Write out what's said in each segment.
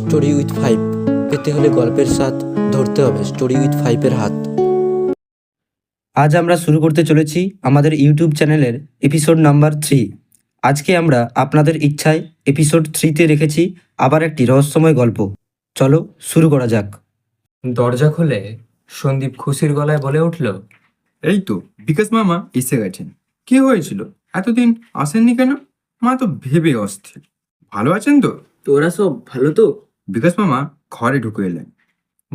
Story with five পেতে হলে গল্পের স্বাদ ধরতে হবে। স্টোরি উইথ ফাইভের হাত। আজ আমরা শুরু করতে চলেছি আমাদের ইউটিউব চ্যানেলের এপিসোড নাম্বার থ্রি আজকে আমরা আপনাদের ইচ্ছায় এপিসোড থ্রিতে রেখেছি আবার একটি রহস্যময় গল্প। চলো শুরু করা যাক। দরজা খুলে সন্দীপ খুশির গলায় বলে উঠল এই তো বিকাশ মামা এসে গেছেন। কি হয়েছিল? এতদিন আসেননি কেন? মা তো ভেবে অস্থির। ভালো আছেন তো? তোরা সব ভালো তো? বিকাশ মামা ঘরে ঢুকে এলেন।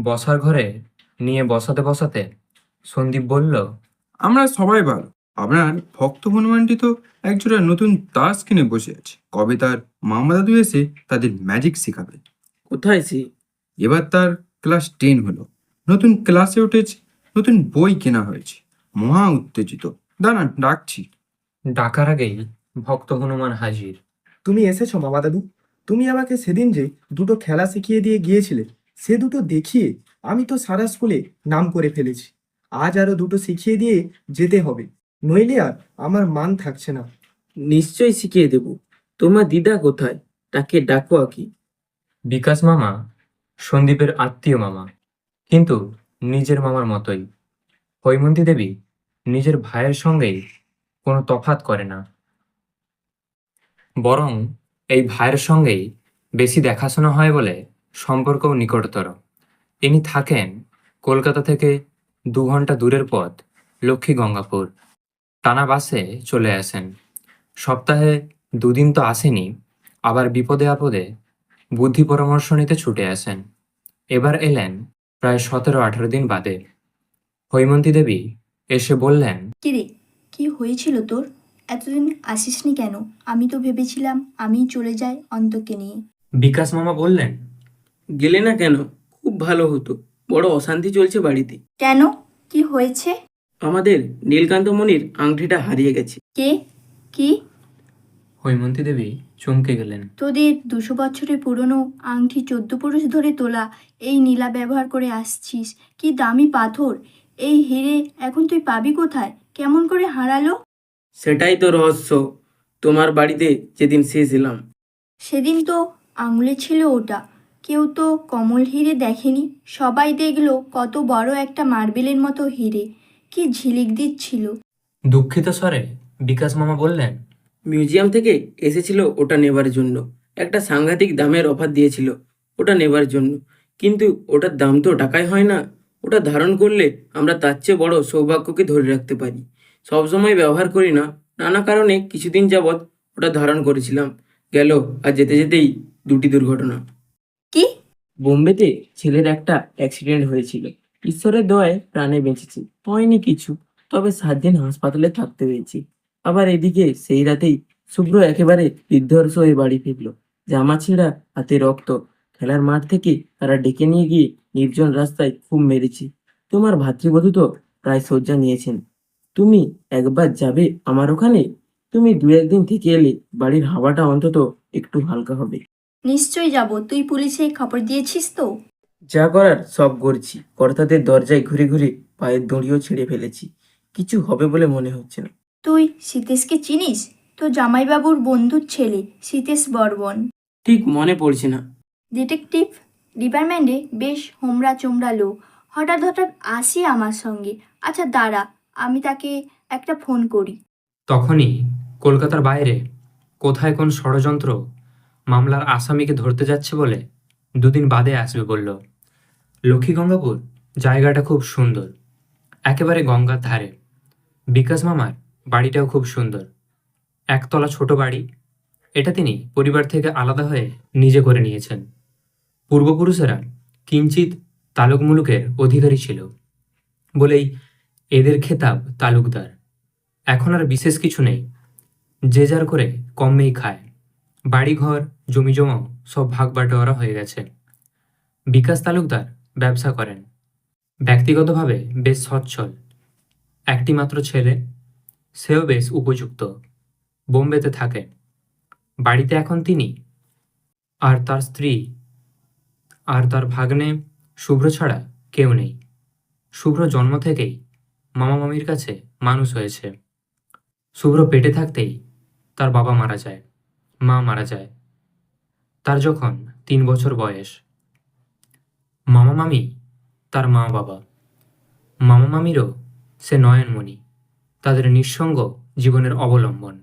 বসার ঘরে নিয়ে বসাতে বসাতে সন্দীপ বলল আমরা সবাই ভালো। আপনার ভক্ত হনুমানটি তো একজোড়া নতুন তাস কিনে বসে আছে। কবে তার মামা দাদু এসে তাদের ম্যাজিক শেখাবে? কোথায় সে? এবার তার ক্লাস টেন হলো। নতুন ক্লাসে উঠেছে নতুন বই কেনা হয়েছে। মহা উত্তেজিত। দাঁড়ান ডাকছি। ডাকার আগেই ভক্ত হনুমান হাজির। তুমি এসেছ মামা দাদু তুমি আমাকে সেদিন যে দুটো খেলা শিখিয়ে দিয়ে গিয়েছিলে সে দুটো দেখিয়ে আমি তো সারা স্কুলে নাম করে ফেলেছি। আজ আরও দুটো শিখিয়ে দিয়ে যেতে হবে। নইলে আর আমার মান থাকছে না। নিশ্চয়ই শিখিয়ে দেব। তোমার দিদা কোথায়? তাকে ডাকো আকি বিকাশ মামা সন্দীপের আত্মীয় মামা কিন্তু নিজের মামার মতোই। হৈমন্তী দেবী নিজের ভাইয়ের সঙ্গেই কোনো তফাত করে না। বরং এই ভাইয়ের সঙ্গেই বেশি দেখাশোনা হয় বলে সম্পর্কও নিকটতর। তিনি থাকেন কলকাতা থেকে দু ঘণ্টা দূরের পথ, লক্ষ্মী গঙ্গাপুর। টানা বাসে চলে আসেন। সপ্তাহে দুদিন তো আসেনি, আবার বিপদে আপদে বুদ্ধি পরামর্শ নিতে ছুটে আসেন। এবার এলেন প্রায় সতেরো আঠারো দিন বাদে। হৈমন্তী দেবী এসে বললেন, কিরে, কি হয়েছিল তোর? এতদিন আসিসনি কেন? আমি তো ভেবেছিলাম আমি চলে যাই অন্তকে নিয়ে। বিকাশ মামা বললেন গেলে না কেন? খুব ভালো হতো। বড় অশান্তি চলছে বাড়িতে। কেন? কি হয়েছে? আমাদের নীলকান্ত মনির আংটিটা হারিয়ে গেছে। কে? কি? হৈমন্তী দেবী চমকে গেলেন। তোদের দুশো বছরের পুরনো আংটি চোদ্দ পুরুষ ধরে তোলা এই নীলা ব্যবহার করে আসছিস। কি দামি পাথর। এই হিরে এখন তুই পাবি কোথায়? কেমন করে হারালো? সেটাই তো রহস্য। তোমার বাড়িতে যেদিন শেষ এলাম সেদিন তো আঙুলে ছিল ওটা। কেউ তো কমল হিরে দেখেনি। সবাই দেখল কত বড় একটা মার্বেলের মতো হিরে। কি ঝিলিক দিচ্ছিল। দুঃখিত স্বরে বিকাশ মামা বললেন। মিউজিয়াম থেকে এসেছিল ওটা নেবার জন্য। একটা সাংঘাতিক দামের অফার দিয়েছিল ওটা নেবার জন্য। কিন্তু ওটার দাম তো টাকায় হয় না। ওটা ধারণ করলে আমরা তার চেয়ে বড় সৌভাগ্যকে ধরে রাখতে পারি। সবসময় ব্যবহার করি না। নানা কারণে কিছুদিন যাবৎ ওটা ধারণ করেছিলাম। গেল আর যেতে যেতেই দুটি দুর্ঘটনা। কি? বোম্বেতে ছেলের একটা অ্যাক্সিডেন্ট হয়েছিল। ঈশ্বরের দয়ায় প্রাণে বেঁচেছি। হয়নি কিছু তবে সাত দিন হাসপাতালে থাকতে হয়েছে। আবার এদিকে সেই রাতেই শুভ্র একেবারে বিধ্বর্ষ হয়ে বাড়ি ফিরল। জামা ছেঁড়া হাতে রক্ত। খেলার মাঠ থেকে তারা ডেকে নিয়ে গিয়ে নির্জন রাস্তায় খুব মেরেছি। তোমার ভাতৃবধূ তো প্রায় শয্যা নিয়েছেন। তুমি একবার যাবে আমার ওখানে? তুমি দু একদিন থেকে এলে বাড়ির হাওয়াটা অন্তত একটু হালকা হবে। নিশ্চয়ই যাব। তুই পুলিশে খবর দিয়েছিস তো? যা করার সব করছি। কর্তাদের দরজায় ঘুরে ঘুরে পায়ের দড়িও ছেড়ে ফেলেছি। কিছু হবে বলে মনে হচ্ছে না। তুই সীতেশকে চিনিস? তো জামাইবাবুর বন্ধুর ছেলে সীতেশ বর্মন। ঠিক মনে পড়ছে না। ডিটেকটিভ ডিপার্টমেন্টে বেশ হোমরা চোমরা লোক। হঠাৎ হঠাৎ আসি আমার সঙ্গে। আচ্ছা দাঁড়া। আমি তাকে একটা ফোন করি। তখনই কলকাতার বাইরে কোথায় কোন ষড়যন্ত্র মামলার আসামিকে ধরতে যাচ্ছে বলে দুদিন বাদে আসবে বলল লক্ষ্মীগঙ্গাপুর জায়গাটা খুব সুন্দর। একেবারে গঙ্গার ধারে। বিকাশ মামার বাড়িটাও খুব সুন্দর। একতলা ছোট বাড়ি। এটা তিনি পরিবার থেকে আলাদা হয়ে নিজে করে নিয়েছেন। পূর্বপুরুষেরা কিঞ্চিত তালুক মুলুকের অধিকারী ছিল বলেই এদের খেতাব তালুকদার। এখন আর বিশেষ কিছু নেই। যে যার করে কমেই খায়। বাড়িঘর জমি জমাও সব ভাগ বাটোয়ারা হয়ে গেছে। বিকাশ তালুকদার ব্যবসা করেন। ব্যক্তিগতভাবে বেশ সচ্ছল। একটি মাত্র ছেলে, সেও বেশ উপযুক্ত। বোম্বেতে থাকে বাড়িতে এখন তিনি। আর তার স্ত্রী। আর তার ভাগ্নে শুভ্র ছাড়া কেউ নেই। শুভ্র জন্ম থেকেই মামা মামির কাছে মানুষ হয়েছে। শুভ্র পেটে থাকতেই তার বাবা মারা যায়, মা মারা যায়। তার যখন তিন বছর বয়স, মামা মামি তার মা বাবা। মামা মামিরও সে নয়নমণি, তাদের নিঃসঙ্গ জীবনের অবলম্বন।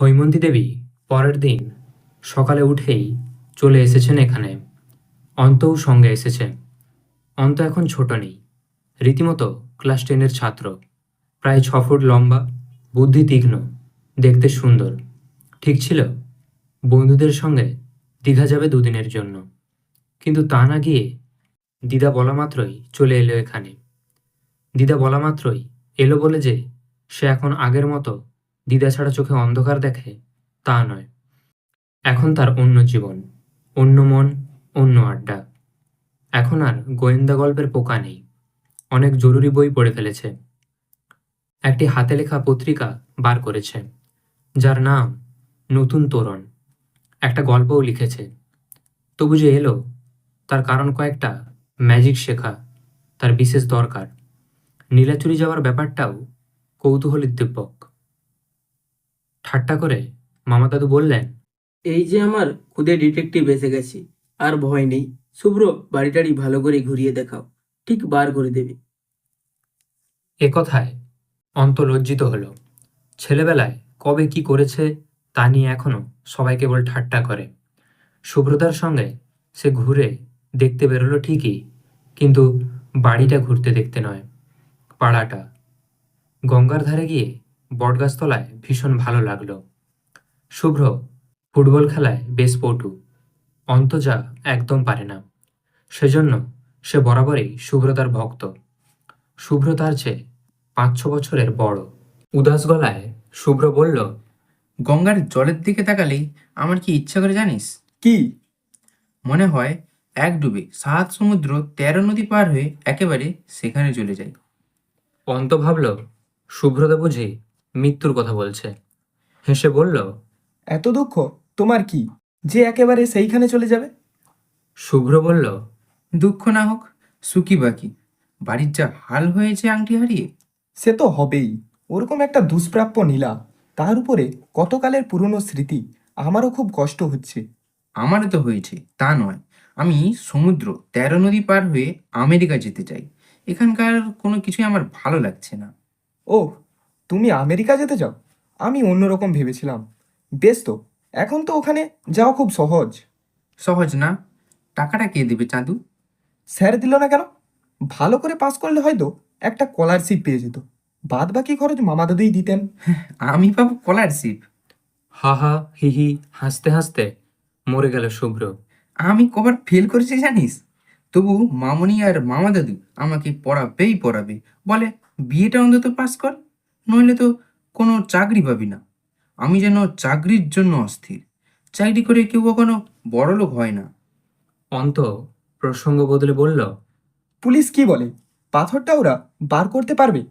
হৈমন্তী দেবী পরের দিন সকালে উঠেই চলে এসেছেন এখানে। অন্তও সঙ্গে এসেছে। অন্ত এখন ছোট নেই। রীতিমতো ক্লাস টেনের ছাত্র, প্রায় ছ ফুট লম্বা, বুদ্ধি তীক্ষ্ণ, দেখতে সুন্দর। ঠিক ছিল, বন্ধুদের সঙ্গে দীঘা যাবে দুদিনের জন্য। কিন্তু তা না গিয়ে দিদা বলা মাত্রই চলে এলো এখানে। দিদা বলা মাত্রই এলো বলে যে সে এখন আগের মতো দিদা ছাড়া চোখে অন্ধকার দেখে তা নয়। এখন তার অন্য জীবন, অন্য মন, অন্য আড্ডা। এখন আর গোয়েন্দা গল্পের পোকা নেই। অনেক জরুরি বই পড়ে ফেলেছে। একটি হাতে লেখা পত্রিকা বার করেছে, যার নাম নতুন তোরণ। একটা গল্পও লিখেছে। তবু যে এলো, তার কারণ কয়েকটা ম্যাজিক শেখা তার বিশেষ দরকার। নীলাচুরি যাওয়ার ব্যাপারটাও কৌতূহলোদ্দীপক ঠাট্টা করে মামা দাদু বললেন, এই যে আমার খুদে ডিটেকটিভ এসে গেছি, আর ভয় নেই। শুভ্র বাড়িটারি ভালো করে ঘুরিয়ে দেখাও। ঠিক বার করে দেবে। এ কথায় অন্ত লজ্জিত হলো। ছেলেবেলায় কবে কি করেছে তা নিয়ে এখনও সবাই কেবল ঠাট্টা করে। সুব্রতার সঙ্গে সে ঘুরে দেখতে বেরোলো ঠিকই, কিন্তু বাড়িটা ঘুরতে দেখতে নয়, পাড়াটা। গঙ্গার ধারে গিয়ে বটগাছতলায় ভীষণ ভালো লাগল। শুভ্র ফুটবল খেলায় বেশ পটু অন্ত যা একদম পারে না। সেজন্য সে বরাবরই শুভ্রতার ভক্ত। শুভ্র তার চেয়ে পাঁচ ছ বছরের বড়। উদাস গলায় শুভ্র বলল গঙ্গার জলের দিকে তাকালেই আমার কি ইচ্ছা করে জানিস? কি? মনে হয় এক ডুবে সাত সমুদ্র তেরো নদী পার হয়ে একেবারে সেখানে চলে যাই। অন্ত ভাবল শুভ্রতা বুঝি মৃত্যুর কথা বলছে। হেসে বলল এত দুঃখ? তোমার কি? যে একেবারে সেইখানে চলে যাবে? শুভ্র বলল দুঃখ না হোক সুখী বাকি। বাড়ির যা হাল হয়েছে আংটি হারিয়ে? সে তো হবেই। ওরকম একটা দুষ্প্রাপ্য নীলা। তার উপরে কতকালের পুরনো স্মৃতি? আমারও খুব কষ্ট হচ্ছে। আমারও তো হয়েছে তা নয়। আমি সমুদ্র তেরো নদী পার হয়ে আমেরিকা যেতে চাই। এখানকার কোনো কিছুই আমার ভালো লাগছে না। ও তুমি আমেরিকা যেতে চাও? আমি অন্যরকম ভেবেছিলাম। বেশ তো এখন তো ওখানে যাওয়া খুব সহজ। সহজ না? টাকাটা কে দেবে চাঁদু? স্যার দিল না কেন? ভালো করে পাস করলে হয়তো একটা স্কলারশিপ পেয়ে যেত। বাদ বাকি খরচ মামা দাদুই দিতেন আমি পাবো স্কলারশিপ হা হা হি হি হাসতে হাসতে মরে গেল শুভ্র। আমি কবার ফেল করেছি জানিস? তবু মামনি আর মামা দাদু আমাকে পড়াবেই পড়াবে। বলে বিয়েটা অন্তত পাস কর নইলে তো কোনো চাকরি পাবি না। আমি যেন চাকরির জন্য অস্থির। চাকরি করে কেউ কখনো বড়লোক হয় না। অন্ত প্রসঙ্গ বদলে বলল পুলিশ কি বলে? পাথরটা ওরা বার করতে পারবে?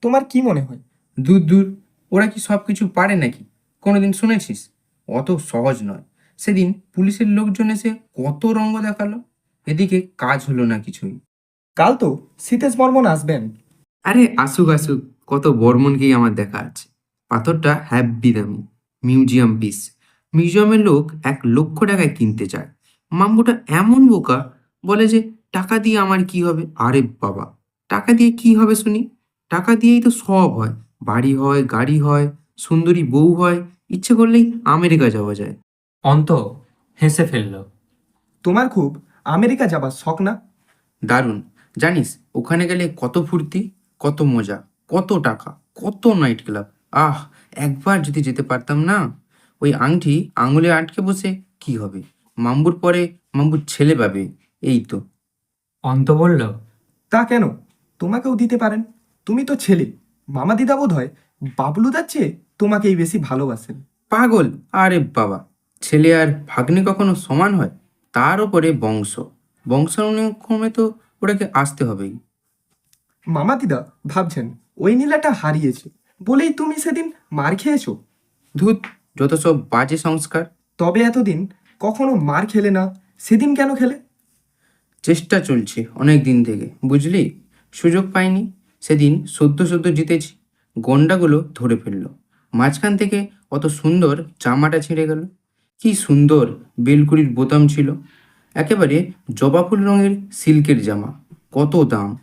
তোমার কি মনে হয়? দূর দূর। ওরা কি সব কিছু পারে নাকি? কোনোদিন শুনেছিস? অত সহজ নয়। সেদিন পুলিশের লোকজন এসে কত রঙ্গ দেখাল। এদিকে কাজ হলো না কিছুই। কাল তো সীতেশ বর্মন আসবেন। আরে আসুক আসুক। কত বর্মনকেই আমার দেখা আছে। পাথরটা হ্যাব্বি দামি। Museum piece. মিউজিয়ামের লোক এক লক্ষ টাকায় কিনতে চায়। মাম্বুটা এমন বোকা বলে যে টাকা দিয়ে আমার কি হবে? আরে বাবা টাকা দিয়ে কি হবে শুনি? টাকা দিয়েই তো সব হয়। বাড়ি হয় গাড়ি হয় সুন্দরী বউ হয় ইচ্ছে করলেই আমেরিকা যাওয়া যায়। অন্ত হেসে ফেলল। তোমার খুব আমেরিকা যাবার শখ না? দারুণ। জানিস ওখানে গেলে কত ফুর্তি কত মজা কত টাকা কত নাইট ক্লাব আহ একবার যদি যেতে পারতাম না? ওই আংটি আঙুলে আটকে বসে কি হবে? মাম্বুর পরে মাম্বুর ছেলে পাবে এই তো। অন্ত বলল তা কেন? তোমাকেও দিতে পারেন। তুমি তো ছেলে। মামা দিদা বোধ হয় বাবলুদার চেয়ে তোমাকেই বেশি ভালোবাসেন। পাগল? আরে বাবা ছেলে আর ভাগ্নে কখনো সমান হয়? তার উপরে বংশ। বংশানুক্রমে তো ওটাকে আসতে হবেই। মামা দিদা ভাবছেন ওই নীলাটা হারিয়েছে। বলেই তুমি সেদিন মার খেয়েছো। ধুত যত সব বাজে সংস্কার। তবে এতদিন কখনো মার খেলে না। সেদিন কেন খেলে? চেষ্টা চলছে অনেক দিন থেকে, বুঝলি? সুযোগ পাইনি, সেদিন সদ্য সদ্য জিতেছি গন্ডাগুলো ধরে ফেলল। মাঝখান থেকে অত সুন্দর জামাটা ছিঁড়ে গেল। কি সুন্দর বেলকুড়ির বোতাম ছিল। একেবারে জবা ফুল রঙের সিল্কের জামা, কত দাম।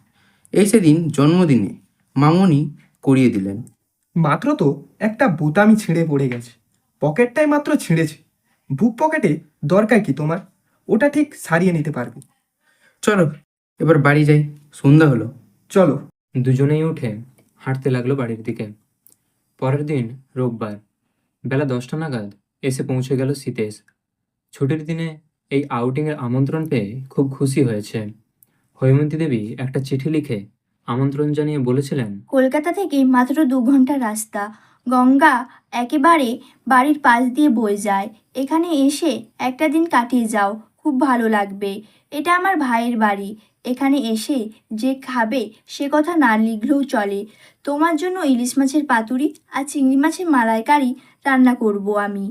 এই সেদিন জন্মদিনে মামনি করিয়ে দিলেন। মাত্র তো একটা বোতামই ছিঁড়ে পড়ে গেছে। পকেটটাই মাত্র ছিঁড়েছে। বুক পকেটে দরকার কি তোমার? ওটা ঠিক সারিয়ে নিতে পারবে। চলো এবার বাড়ি যাই। সন্ধ্যা হলো। চলো। দুজনেই উঠে হাঁটতে লাগল বাড়ির দিকে। পরের দিন রোববার বেলা দশটা নাগাদ এসে পৌঁছে গেল সীতেশ। ছুটির দিনে এই আউটিংয়ের আমন্ত্রণ পেয়ে খুব খুশি হয়েছে। হৈমন্তী দেবী একটা চিঠি লিখে আমন্ত্রণ জানিয়ে বলেছিলেন কলকাতা থেকে মাত্র দু ঘণ্টা রাস্তা। গঙ্গা একেবারে বাড়ির পাশ দিয়ে বয়ে যায়। এখানে এসে একটা দিন কাটিয়ে যাও। খুব ভালো লাগবে। এটা আমার ভাইয়ের বাড়ি। এখানে এসে যে খাবে, সে কথা না লিখলেও চলে। তোমার জন্য ইলিশ মাছের পাতুরি আর চিংড়ি মাছের মালাইকারি রান্না করব আমি।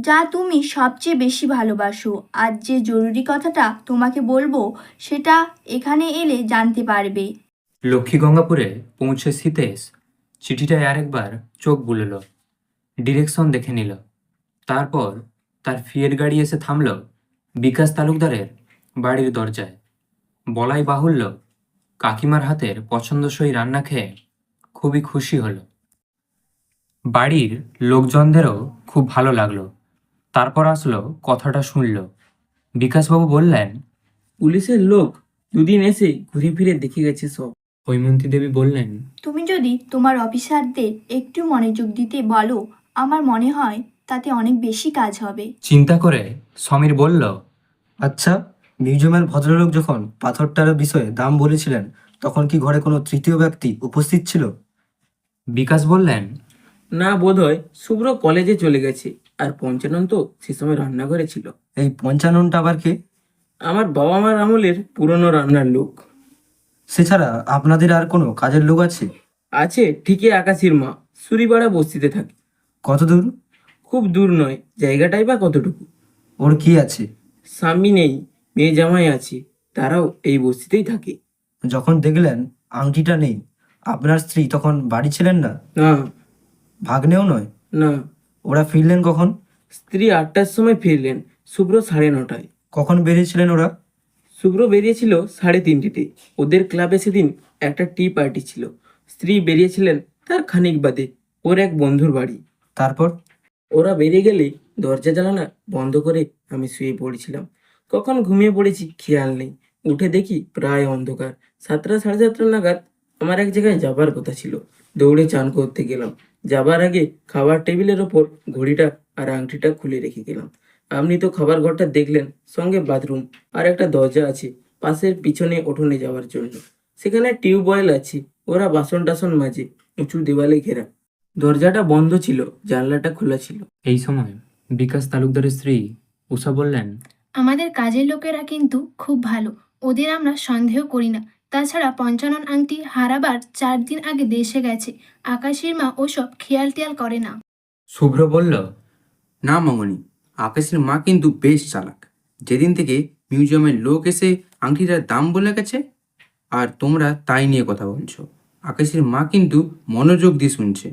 যা তুমি সবচেয়ে বেশি ভালোবাসো। আর যে জরুরি কথাটা তোমাকে বলব, সেটা এখানে এলে জানতে পারবে। লক্ষ্মী গঙ্গাপুরে পৌঁছে সীতেশ চিঠিটায় আরেকবার চোখ বুলল। ডিরেকশন দেখে নিল। তারপর তার ফিয়ের গাড়ি এসে থামল বিকাশ তালুকদারের বাড়ির দরজায়। বলাই বাহুল্য কাকিমার হাতের পছন্দসই রান্না খেয়ে খুবই খুশি হলো। বাড়ির লোকজনদেরও খুব ভালো লাগল। তারপর আসলো কথাটা শুনল। বিকাশবাবু বললেন পুলিশের লোক দুদিন এসে ঘুরে ফিরে দেখে গেছে সব। হৈমন্তী দেবী বললেন তুমি যদি তোমার অফিসারদের একটু মনোযোগ দিতে বলো আমার মনে হয় তাতে অনেক বেশি কাজ হবে। চিন্তা করে সমীর বলল আচ্ছা মিউজিয়ামের ভদ্রলোক যখন পাথরটার বিষয়ে দাম বলেছিলেন তখন কি ঘরে কোনো তৃতীয় ব্যক্তি উপস্থিত ছিল? বিকাশ বললেন না বোধ হয় শুভ্র কলেজে চলে গেছে আর পঞ্চানন তো সে সময় রান্নাঘরে ছিল। এই পঞ্চাননটা আবার কে? আমার বাবা মার আমলের পুরনো রান্নার লোক। সেছাড়া আপনাদের আর কোনো কাজের লোক আছে? আছে ঠিকই আকাশের মা সুরিপাড়া বস্তিতে থাকে। কত দূর খুব দূর নয় জায়গাটাই বা কতটুকু? ওর কি আছে? স্বামী নেই মেয়ে জামাই আছে তারাও এই বস্তিতেই থাকে। যখন দেখলেন আংটিটা নেই আপনার স্ত্রী তখন বাড়ি ছিলেন না? না। ভাগ্নেও নয়? না। ওরা ফিরলেন কখন? স্ত্রী আটটার সময় ফিরলেন শুভ্র সাড়ে নটায়। কখন বেরিয়েছিলেন ওরা? শুভ্র বেরিয়েছিল সাড়ে তিনটেতে। ওদের ক্লাবে সেদিন একটা টি পার্টি ছিল। স্ত্রী বেরিয়েছিলেন তার খানিক বাদে ওর এক বন্ধুর বাড়ি। তারপর? ওরা বেরিয়ে গেলে দরজা জানালা বন্ধ করে আমি শুয়ে পড়েছিলাম। কখন ঘুমিয়ে পড়েছি খেয়াল নেই। উঠে দেখি প্রায় অন্ধকার। সাতটা সাড়ে সাতটা নাগাদ আমার এক জায়গায় যাবার কথা ছিল। দৌড়ে চান করতে গেলাম। যাবার আগে খাবার টেবিলের ওপর ঘড়িটা আর আংটিটা খুলে রেখে গেলাম। আপনি তো খাবার ঘরটা দেখলেন, সঙ্গে বাথরুম আর একটা দরজা আছে পাশের পিছনে উঠোনে যাওয়ার জন্য। সেখানে টিউবওয়েল আছে, ওরা বাসন টাসন মাজে, উঁচু দেওয়ালে ঘেরা। দরজাটা বন্ধ ছিল জানলাটা খোলা ছিল। এই সময় বিকাশ তালুকদারের স্ত্রী উষা বললেন আমাদের কাজের লোকেরা কিন্তু খুব ভালো ওদের আমরা সন্দেহ করি না। তাছাড়া পঞ্চানন আংটি হারাবার চার দিন আগে দেশে গেছে আকাশের মা ওসব খেয়াল টেয়াল করে না। শুভ্র বলল না মামনি আকাশের মা কিন্তু বেশ চালাক। যেদিন থেকে মিউজিয়ামের লোক এসে আংটিটার দাম বলে গেছে আর তোমরা তাই নিয়ে কথা বলছো। আকাশের মা কিন্তু মনোযোগ দিয়ে শুনছে।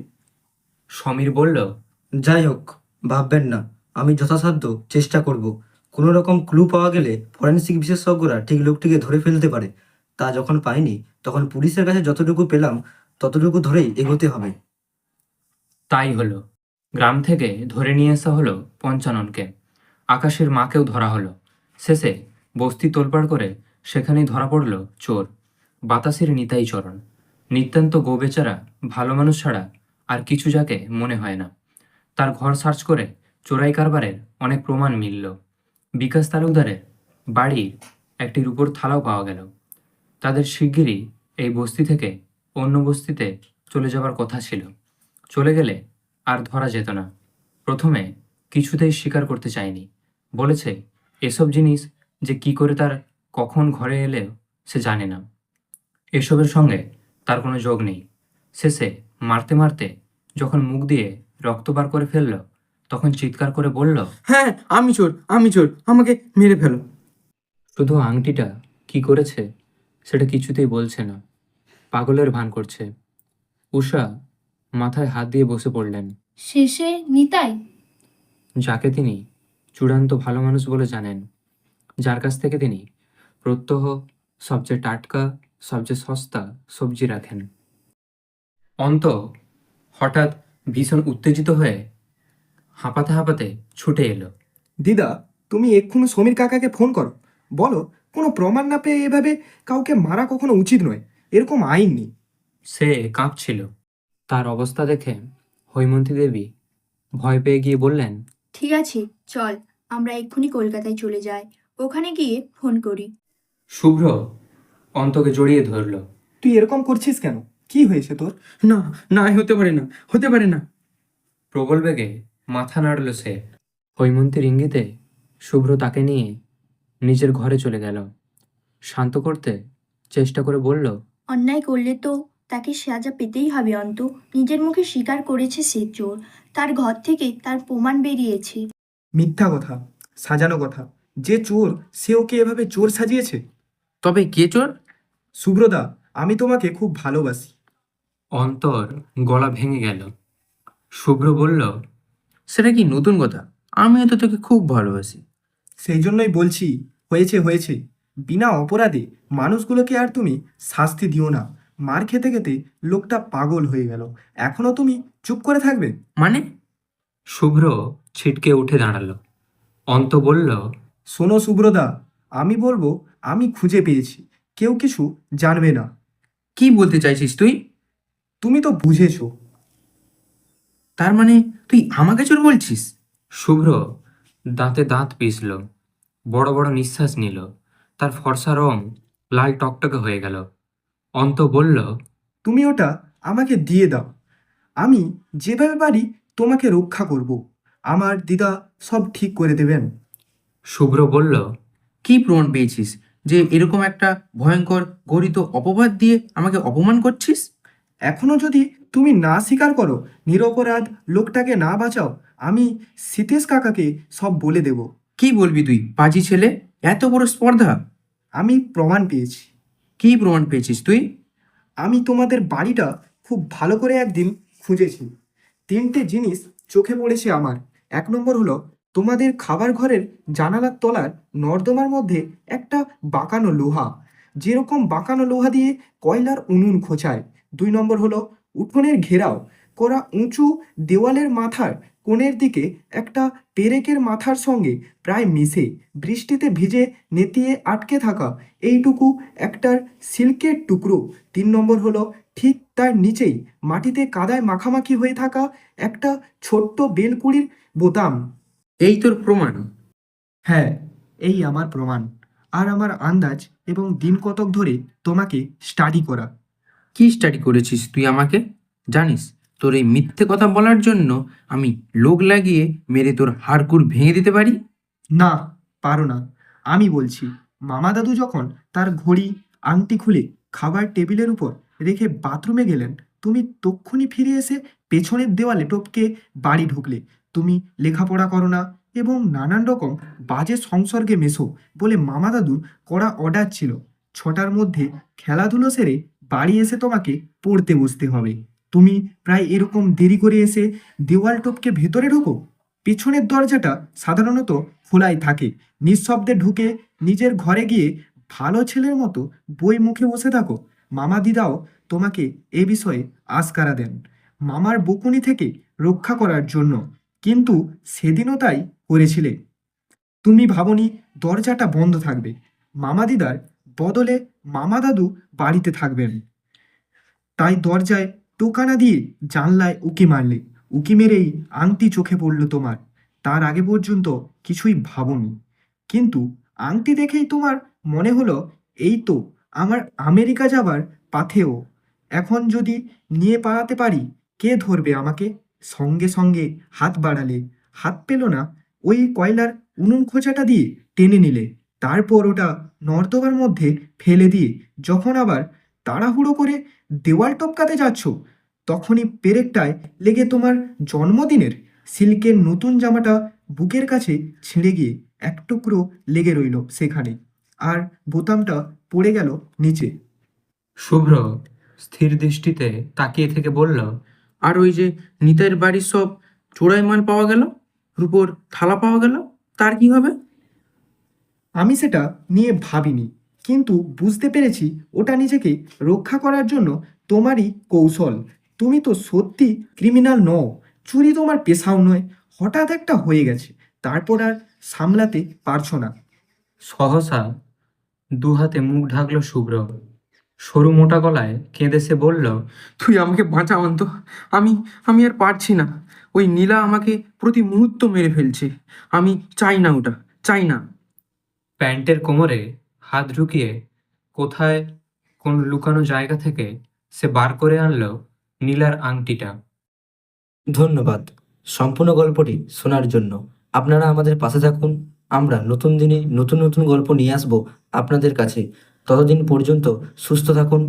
সমীর বলল যাই হোক ভাববেন না। আমি যথাসাধ্য চেষ্টা করব। কোনো রকম ক্লু পাওয়া গেলে ফরেন্সিক বিশেষজ্ঞরা ঠিক লোকটিকে ধরে ফেলতে পারে। তা যখন পাইনি তখন পুলিশের কাছে যতটুকু পেলাম ততটুকু ধরেই এগোতে হবে। তাই হলো। গ্রাম থেকে ধরে নিয়ে আসা হলো পঞ্চাননকে। আকাশের মাকেও ধরা হলো। শেষে বস্তি তোলপাড় করে সেখানেই ধরা পড়ল চোর। বাতাসের নিতাই চরণ। নিতান্ত গোবেচারা ভালো মানুষ ছাড়া আর কিছু যাকে মনে হয় না। তার ঘর সার্চ করে চোরাই কারবারের অনেক প্রমাণ মিলল। বিকাশ তালুকদারের বাড়ির একটি রূপোর থালাও পাওয়া গেল। তাদের শিগগিরই এই বস্তি থেকে অন্য বস্তিতে চলে যাবার কথা ছিল। চলে গেলে আর ধরা যেত না। প্রথমে কিছুতেই স্বীকার করতে চায়নি। বলেছে, এসব জিনিস যে কি করে তার কখন ঘরে এলেও সে জানে না। এসবের সঙ্গে তার কোনো যোগ নেই। শেষে মারতে মারতে যখন মুখ দিয়ে রক্ত বার করে ফেলল তখন চিৎকার করে বলল হ্যাঁ আমি চোর আমি চোর আমাকে মেরে ফেলো। শুধু আংটিটা কি করেছে সেটা কিছুতেই বলছে না পাগলের ভান করছে। উষা মাথায় হাত দিয়ে বসে পড়লেন। শেষে নিতাই? যাকে তিনি চূড়ান্ত ভালো মানুষ বলে জানেন যার কাছ থেকে তিনি প্রত্যহ সবচেয়ে টাটকা সবচেয়ে সস্তা সবজি রাখেন। অন্ত হঠাৎ ভীষণ উত্তেজিত হয়ে হাঁপাতে হাঁপাতে ছুটে এলো। দিদা তুমি এক্ষুনি সমীর কাকাকে ফোন করো। বলো কোনো প্রমাণ না পেয়ে এভাবে কাউকে মারা কখনো উচিত নয়। এরকম আইন নেই। সে কাঁপছিল। তার অবস্থা দেখে হৈমন্তী দেবী ভয় পেয়ে গিয়ে বললেন ঠিক আছে চল আমরা এক্ষুনি কলকাতায় চলে যাই। ওখানে গিয়ে ফোন করি। শুভ্র অন্তকে জড়িয়ে ধরল। তুই এরকম করছিস কেন? কি হয়েছে তোর? না না হতে পারে না হতে পারে না। প্রবল বেগে মাথা নাড়ল সে। হৈমন্তীর ইঙ্গিতে শুভ্র তাকে নিয়ে নিজের ঘরে চলে গেল। শান্ত করতে চেষ্টা করে বলল অন্যায় করলে তো তাকে সাজা পেতেই হবে অন্ত। নিজের মুখে স্বীকার করেছে সে চোর। তার ঘর থেকে তার প্রমাণ বেরিয়েছে। মিথ্যা কথা সাজানো কথা। যে চোর সে ওকে এভাবে চোর সাজিয়েছে? তবে কে চোর? সুব্রদা আমি তোমাকে খুব ভালোবাসি। অন্তর গলা ভেঙে গেল। শুভ্র বলল সেটা কি নতুন কথা? আমিও তো তোকে খুব ভালোবাসি। সেই জন্যই বলছি হয়েছে হয়েছে। বিনা অপরাধে মানুষগুলোকে আর তুমি শাস্তি দিও না। মার খেতে খেতে লোকটা পাগল হয়ে গেল। এখনও তুমি চুপ করে থাকবে? মানে? শুভ্র ছিটকে উঠে দাঁড়াল। অন্ত বলল শোনো শুভ্রদা আমি বলব আমি খুঁজে পেয়েছি। কেউ কিছু জানবে না। কি বলতে চাইছিস তুই? তুমি তো বুঝেছ। তার মানে তুই আমাকে চোর বলছিস? শুভ্র দাঁতে দাঁত পিষল বড় বড় নিঃশ্বাস নিল তার ফর্সা রং লাল টকটকে হয়ে গেল। অন্ত বলল তুমি ওটা আমাকে দিয়ে দাও। আমি যেভাবে পারি তোমাকে রক্ষা করব। আমার দিদা সব ঠিক করে দেবেন। শুভ্র বলল কি প্রমাণ পেয়েছিস? যে এরকম একটা ভয়ঙ্কর গরিত অপবাদ দিয়ে আমাকে অপমান করছিস? এখনও যদি তুমি না স্বীকার করো নিরপরাধ লোকটাকে না বাঁচাও আমি সীতেশ কাকাকে সব বলে দেব। কি বলবি তুই পাজি ছেলে? এত বড় স্পর্ধা? আমি প্রমাণ পেয়েছি। কি প্রমাণ পেয়েছিস তুই? আমি তোমাদের বাড়িটা খুব ভালো করে একদিন খুঁজেছি। তিনটে জিনিস চোখে পড়েছে আমার। এক নম্বর হলো তোমাদের খাবার ঘরের জানালার তলার নর্দমার মধ্যে একটা বাঁকানো লোহা। যেরকম বাঁকানো লোহা দিয়ে কয়লার উনুন খোঁচায়। দুই নম্বর হলো উঠোনের ঘেরাও। করা উঁচু দেওয়ালের মাথার কোণের দিকে একটা পেরেকের মাথার সঙ্গে প্রায় মিশে বৃষ্টিতে ভিজে নেতিয়ে আটকে থাকা এইটুকু একটার সিল্কের টুকরো। তিন নম্বর হলো ঠিক তার নিচেই মাটিতে কাদায় মাখামাখি হয়ে থাকা একটা ছোট্ট বেলকুড়ির বোতাম। এই তোর প্রমাণ? হ্যাঁ এই আমার প্রমাণ। আর আমার আন্দাজ এবং দিন কতক ধরে তোমাকে স্টাডি করা। কি স্টাডি করেছিস তুই আমাকে? জানিস, তোর এই মিথ্যে কথা বলার জন্য আমি লোক লাগিয়ে মেরে তোর হাড়কুড় ভেঙে দিতে পারি? না, পারো না। আমি বলছি মামা দাদু যখন তার ঘড়ি, আংটি খুলে খাবার টেবিলের উপর রেখে বাথরুমে গেলেন, তুমি তক্ষুনি ফিরে এসে পেছনের দেওয়ালে টপকে বাড়ি ঢুকলে। তুমি লেখাপড়া করো না এবং নানান রকম বাজে সংসর্গে মেশো বলে মামা দাদুর করা অর্ডার ছিল। ছটার মধ্যে খেলাধুলো সেরে বাড়ি এসে তোমাকে পড়তে বসতে হবে। তুমি প্রায় এরকম দেরি করে এসে দেওয়াল টপকে ভেতরে ঢোকো। পেছনের দরজাটা সাধারণত খোলাই থাকে। নিঃশব্দে ঢুকে নিজের ঘরে গিয়ে ভালো ছেলের মতো বই মুখে বসে থাকো। মামা দিদাও তোমাকে এ বিষয়ে আশকারা দেন। মামার বকুনি থেকে রক্ষা করার জন্য। কিন্তু সেদিনও তাই করেছিলে। তুমি ভাবনি দরজাটা বন্ধ থাকবে। মামা দিদার বদলে মামা দাদু বাড়িতে থাকবেন। তাই দরজায় টোকানা দিয়ে জানলায় উকি মারলে। উকি মেরেই আংটি চোখে পড়ল তোমার। তার আগে পর্যন্ত কিছুই ভাবনি। কিন্তু আংটি দেখেই তোমার মনে হলো, এই তো আমার আমেরিকা যাবার পাথেও এখন যদি নিয়ে পালাতে পারি, কে ধরবে আমাকে? সঙ্গে সঙ্গে হাত বাড়ালে। হাত পেল না, ওই কয়লার উনুন খোঁচাটা দিয়ে টেনে নিলে। তারপর ওটা নর্দমার মধ্যে ফেলে দিয়ে যখন আবার তাড়াহুড়ো করে দেওয়াল টপকাতে যাচ্ছ, তখনই পেরেকটায় লেগে তোমার জন্মদিনের সিল্কের নতুন জামাটা বুকের কাছে ছিঁড়ে গিয়ে এক টুকরো লেগে রইল সেখানে। আর বোতামটা পড়ে গেল নিচে। শুভ্র স্থির দৃষ্টিতে তাকিয়ে থেকে বলল, আর ওই যে নিতাইয়ের বাড়ির সব চোরাই মাল পাওয়া গেল? রূপোর থালা পাওয়া গেল? তার কি হবে? আমি সেটা নিয়ে ভাবিনি কিন্তু বুঝতে পেরেছি ওটা নিজেকে রক্ষা করার জন্য তোমারই কৌশল। তুমি তো সত্যি ক্রিমিনাল নও চুরি তোমার পেশাও নয় হঠাৎ একটা হয়ে গেছে তারপর আর সামলাতে পারছ না। সহসা দু হাতে মুখ ঢাকলো শুভ্র। সরু মোটা গলায় কেঁদে সে বলল তুই আমাকে বাঁচা অন্ত আমি আমি আর পারছি না। ওই নীলা আমাকে প্রতি মুহূর্ত মেরে ফেলছে। আমি চাই না ওটা চাই না। প্যান্টের কোমরে হাত ঢুকিয়ে কোথায় কোন লুকানো জায়গা থেকে সে বার করে আনল নীলার আংটিটা। ধন্যবাদ। সম্পূর্ণ গল্পটি শোনার জন্য আপনারা আমাদের পাশে থাকুন। আমরা নতুন দিনে নতুন নতুন গল্প নিয়ে আসব আপনাদের কাছে। ততদিন পর্যন্ত সুস্থ থাকুন।